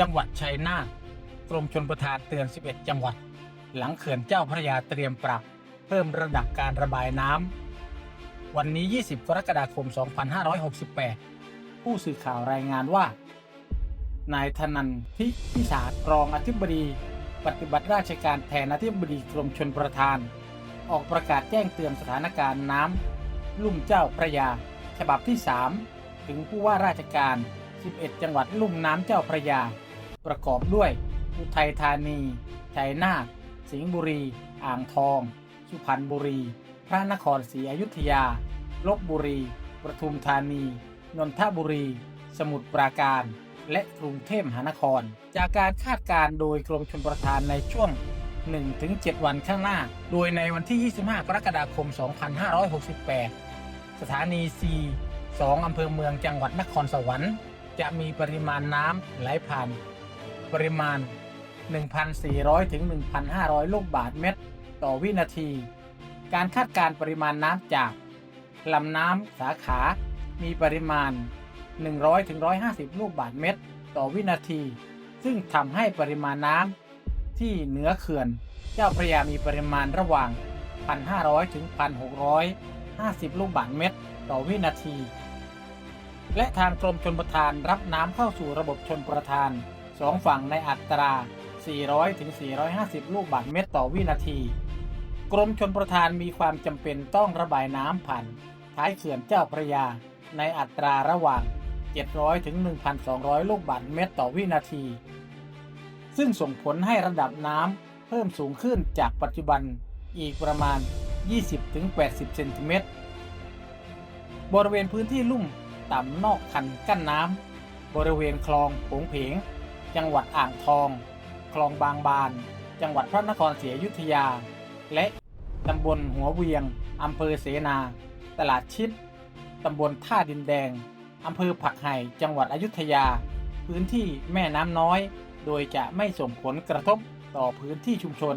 จังหวัดชัยนาทกรมชนประทานเตือน 11 จังหวัด หลังเขื่อนเจ้าพระยาเตรียมปรับ เพิ่มระดับการระบายน้ำวันนี้ 20 กรกฎาคม 2568 ผู้สื่อข่าวรายงานว่า นายธนันทิพิสารรองอธิบดี ปฏิบัติราชการแทนอธิบดีกรมชนประทาน ออกประกาศแจ้งเตือนสถานการณ์น้ำลุ่มเจ้าพระยา ฉบับที่ 3 ถึงผู้ว่าราชการ 11 จังหวัดลุ่มน้ำเจ้าพระยา ประกอบด้วย อุทัยธานี ชัยนาท สิงห์บุรี อ่างทอง สุพรรณบุรี พระนครศรีอยุธยา ลบบุรี ปทุมธานี นนทบุรี สมุทรปราการ และกรุงเทพมหานคร จากการคาดการโดยกรมชลประทานในช่วง 1-7 วันข้างหน้า โดยในวันที่ 25 กรกฎาคม 2568 สถานี C 2อำเภอเมืองจังหวัดนครสวรรค์ จะมีปริมาณน้ำไหลผ่าน ปริมาณ 1,400 ถึง 1,500 ลูกบาศก์เมตร ต่อวินาที การคาดการณ์ปริมาณน้ำจากลำน้ำสาขา มีปริมาณ 100ถึง150 ลูกบาศก์เมตร ต่อวินาที ซึ่งทำให้ปริมาณน้ำที่เหนือเขื่อน เจ้าพระยามีปริมาณระหว่าง 1,500 ถึง 1,650 ลูกบาศก์เมตร ต่อวินาที และทางกรมชลประทานรับน้ำเข้าสู่ระบบชนประทาน สองฝั่งในอัตรา 400 ถึง 450 ลูกบาศก์เมตรต่อวินาที กรมชนประทานมีความจำเป็นต้องระบายน้ำผ่านท้ายเขื่อนเจ้าพระยา ในอัตราระหว่าง 700 ถึง 1,200 ลูกบาศก์เมตรต่อวินาที ซึ่งส่งผลให้ระดับน้ำเพิ่มสูงขึ้นจากปัจจุบันอีกประมาณ 20ถึง80 เซนติเมตร บริเวณพื้นที่ลุ่มต่ำนอกคันกั้นน้ำ บริเวณคลองโผงเพง จังหวัดอ่างทอง คลองบางบาน จังหวัดพระนครศรีอยุธยา และตำบลหัวเวียงอำเภอเสนา ตลาดชิดตำบลท่าดินแดงอำเภอผักไห่จังหวัดอยุธยา พื้นที่แม่น้ำน้อย โดยจะไม่ส่งผลกระทบต่อพื้นที่ชุมชน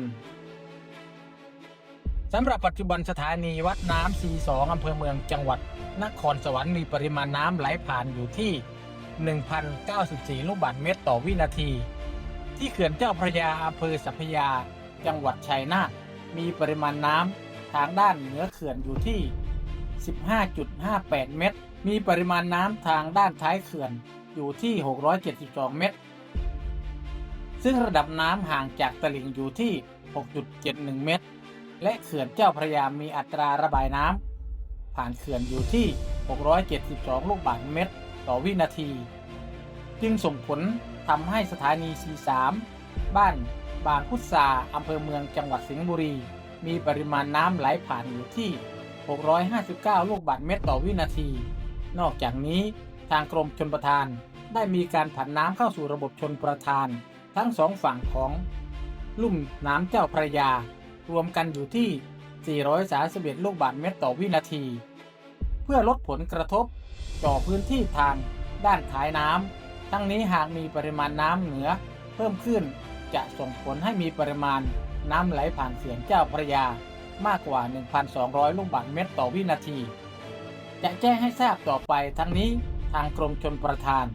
สำหรับปัจจุบันสถานีวัดน้ำ C2 อำเภอเมืองจังหวัด นครสวรรค์มีปริมาณน้ำไหลผ่านอยู่ที่ 1,094 ลูกบาศก์เมตรต่อวินาที ที่เขื่อนเจ้าพระยาอำเภอสัพยา จังหวัดชัยนาทมีปริมาณน้ำทางด้านเหนือเขื่อนอยู่ที่ 15.58 เมตร มีปริมาณน้ำทางด้านท้ายเขื่อนอยู่ที่ 672 เมตร ซึ่งระดับน้ำห่างจากตลิ่งอยู่ที่ 6.71 เมตร และเขื่อนเจ้าพระยามีอัตราระบายน้ำผ่านเขื่อนอยู่ที่ 672 ลูกบาศก์เมตร ต่อวินาที จึงส่งผลทำให้สถานี C3 บ้านบางพุทราอำเภอเมืองจังหวัดสิงห์บุรี มีปริมาณน้ำไหลผ่านอยู่ที่ 659 ลูกบาศก์เมตรต่อวินาที นอกจากนี้ทางกรมชลประทาน ได้มีการผันน้ำเข้าสู่ระบบชนประทาน ทั้งสองฝั่งของ ลุ่มน้ำเจ้าพระยา รวมกันอยู่ที่ 431 ลูกบาศก์เมตรต่อวินาที เพื่อลดผลกระทบ ต่อพื้นที่ทางด้านท้ายน้ำทั้งนี้หากมีปริมาณน้ำเหนือเพิ่มขึ้นจะส่งผลให้มีปริมาณน้ำไหลผ่านเขื่อนเจ้าพระยามากกว่า 1,200 ลูกบาศก์เมตรต่อวินาที จะแจ้งให้ทราบต่อไปทั้งนี้ทางกรมชนประทาน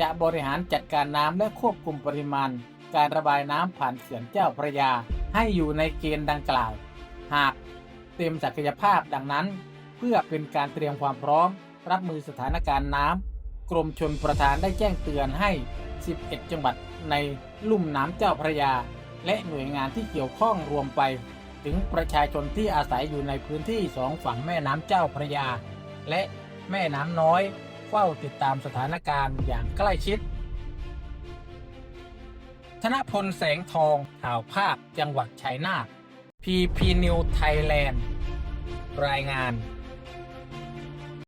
จะบริหารจัดการน้ำและควบคุมปริมาณ การระบายน้ำผ่านเขื่อนเจ้าพระยา ให้อยู่ในเกณฑ์ดังกล่าว หากเต็มศักยภาพดังนั้น เพื่อเป็นการเตรียมความพร้อม รับมือสถานการณ์น้ำกรมชนประทานได้แจ้งเตือนให้ 11 จังหวัดในลุ่มน้ำเจ้าพระยา และหน่วยงานที่เกี่ยวข้องรวมไป ถึงประชาชนที่อาศัยอยู่ในพื้นที่สองฝั่งแม่น้ำเจ้าพระยา และแม่น้ำน้อยเฝ้าติดตามสถานการณ์อย่างใกล้ชิด ธนพลแสงทองข่าวภาพจังหวัดชัยนาทพีพีนิวไทยแลนด์รายงาน